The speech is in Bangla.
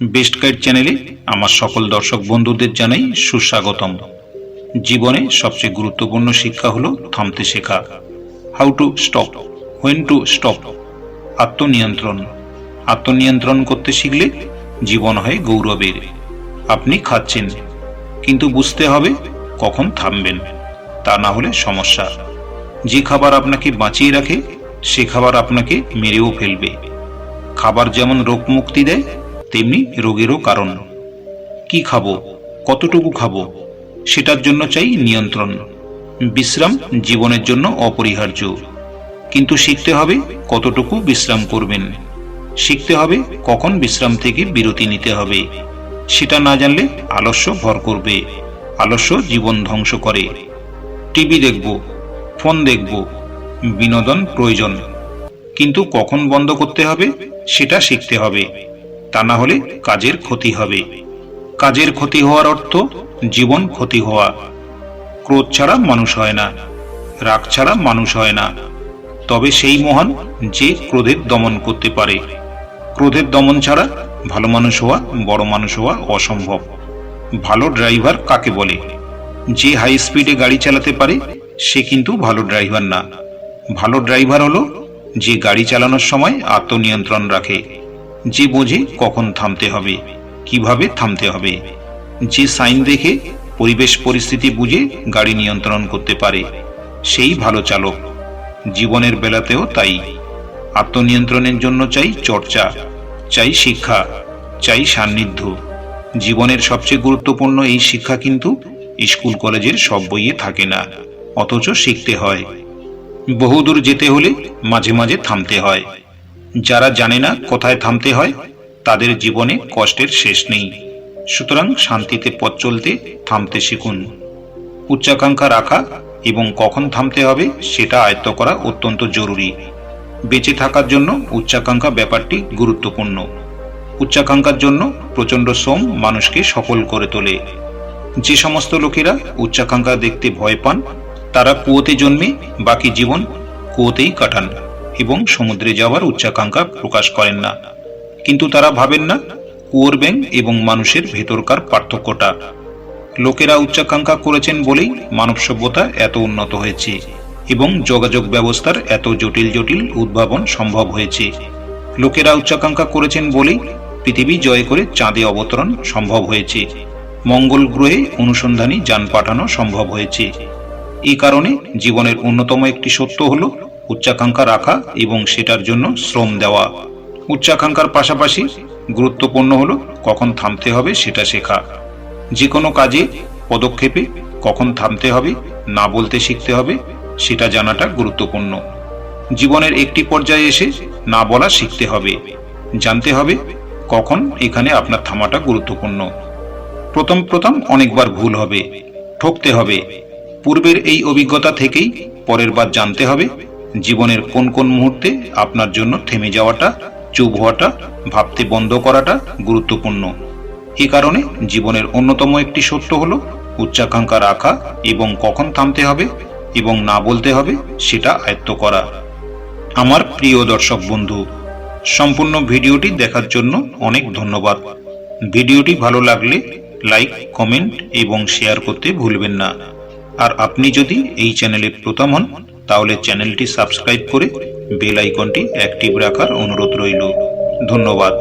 বেস্ট গাইড চ্যানেলে আমার সকল দর্শক বন্ধুদের জানাই সুস্বাগতম। জীবনে সবচেয়ে গুরুত্বপূর্ণ শিক্ষা হলো থামতে শেখা। How to stop when to stop আত্মনিয়ন্ত্রণ। আত্মনিয়ন্ত্রণ করতে শিখলে জীবন হয় গৌরবের। আপনি খাচ্ছেন, কিন্তু বুঝতে হবে কখন থামবেন, তা না হলে সমস্যা। যে খাবার আপনাকে বাঁচিয়ে রাখে, সে খাবার আপনাকে মেরেও ফেলবে। খাবার যেমন রোগ মুক্তি দেয় তেমনি রোগেরও কারণ। কি খাব? কতটুকু খাব? সেটার জন্য চাই নিয়ন্ত্রণ। বিশ্রাম জীবনের জন্য অপরিহার্য। কিন্তু শিখতে হবে কতটুকু বিশ্রাম করবেন। শিখতে হবে কখন বিশ্রাম থেকে বিরতি নিতে হবে। সেটা না জানলে আলস্য ভর করবে, আলস্য জীবন ধ্বংস করে। টিভি দেখব, ফোন দেখব, বিনোদন প্রয়োজন। কিন্তু কখন বন্ধ করতে হবে, সেটা শিখতে হবে। তা না হলে কাজের ক্ষতি হবে। কাজের ক্ষতি হওয়ার অর্থ জীবন ক্ষতি হওয়া। ক্রোধ ছাড়া মানুষ হয় না, রাগ ছাড়া মানুষ হয় না। তবে সেই মহান যে ক্রোধের দমন করতে পারে। ক্রোধের দমন ছাড়া ভালো মানুষ হওয়া, বড় মানুষ হওয়া অসম্ভব। ভালো ড্রাইভার কাকে বলে? যে হাই স্পিডে গাড়ি চালাতে পারে, সে কিন্তু ভালো ড্রাইভার না। ভালো ড্রাইভার হলো যে গাড়ি চালানোর সময় আত্মনিয়ন্ত্রণ রাখে। যে বোঝে কখন থামতে হবে, কীভাবে থামতে হবে। যে সাইন দেখে পরিবেশ পরিস্থিতি বুঝে গাড়ি নিয়ন্ত্রণ করতে পারে, সেই ভালো চালক। জীবনের বেলাতেও তাই। আত্মনিয়ন্ত্রণের জন্য চাই চর্চা, চাই শিক্ষা, চাই সান্নিধ্য। জীবনের সবচেয়ে গুরুত্বপূর্ণ এই শিক্ষা কিন্তু স্কুল কলেজের সব বইয়ে থাকে না, অথচ শিখতে হয়। বহুদূর যেতে হলে মাঝে মাঝে থামতে হয়। যারা জানে না কোথায় থামতে হয়, তাদের জীবনে কষ্টের শেষ নেই। সুতরাং শান্তিতে পথ চলতে থামতে শিখুন। উচ্চাকাঙ্ক্ষা রাখা এবং কখন থামতে হবে সেটা আয়ত্ত করা অত্যন্ত জরুরি। বেঁচে থাকার জন্য উচ্চাকাঙ্ক্ষা ব্যাপারটি গুরুত্বপূর্ণ। উচ্চাকাঙ্ক্ষার জন্য প্রচণ্ড শ্রম মানুষকে সফল করে তোলে। যে সমস্ত লোকেরা উচ্চাকাঙ্ক্ষা দেখতে ভয় পান, তারা কুয়োতে জন্মে বাকি জীবন কুয়োতেই কাটান। এবং সমুদ্রে যাওয়ার উচ্চাকাঙ্ক্ষা প্রকাশ করেন না। কিন্তু তারা ভাবেন না, কুয়োর ব্যাং এবং মানুষের ভেতরকার পার্থক্যটা। লোকেরা উচ্চাকাঙ্ক্ষা করেছেন বলেই মানব সভ্যতা এত উন্নত হয়েছে এবং যোগাযোগ ব্যবস্থার এত জটিল জটিল উদ্ভাবন সম্ভব হয়েছে। লোকেরা উচ্চাকাঙ্ক্ষা করেছেন বলেই পৃথিবী জয় করে চাঁদে অবতরণ সম্ভব হয়েছে। মঙ্গল গ্রহে অনুসন্ধানী যান পাঠানো সম্ভব হয়েছে। এই কারণে জীবনের অন্যতম একটি সত্য হল উচ্চাকাঙ্ক্ষা রাখা এবং সেটার জন্য শ্রম দেওয়া। উচ্চাকাঙ্ক্ষার পাশাপাশি গুরুত্বপূর্ণ হলো কখন থামতে হবে সেটা শেখা। যে কোনো কাজে পদক্ষেপে কখন থামতে হবে, না বলতে শিখতে হবে, সেটা জানাটা গুরুত্বপূর্ণ। জীবনের একটি পর্যায়ে এসে না বলা শিখতে হবে। জানতে হবে কখন এখানে আপনার থামাটা গুরুত্বপূর্ণ। প্রথম প্রথম অনেকবার ভুল হবে, ঠকতে হবে। পূর্বের এই অভিজ্ঞতা থেকেই পরের বার জানতে হবে জীবনের কোন কোন মুহূর্তে আপনার জন্য থেমে যাওয়াটা, চুপ হওয়াটা, ভাবতে বন্ধ করাটা গুরুত্বপূর্ণ। এ কারণে জীবনের অন্যতম একটি সত্য হলো উচ্চাকাঙ্ক্ষা রাখা এবং কখন থামতে হবে এবং না বলতে হবে সেটা আয়ত্ত করা। আমার প্রিয় দর্শক বন্ধু, সম্পূর্ণ ভিডিওটি দেখার জন্য অনেক ধন্যবাদ। ভিডিওটি ভালো লাগলে লাইক, কমেন্ট এবং শেয়ার করতে ভুলবেন না। আর আপনি যদি এই চ্যানেলে প্রথম হন তাহলে চ্যানেলটি সাবস্ক্রাইব করে বেল আইকনটি অ্যাক্টিভ রাখার অনুরোধ রইল। ধন্যবাদ।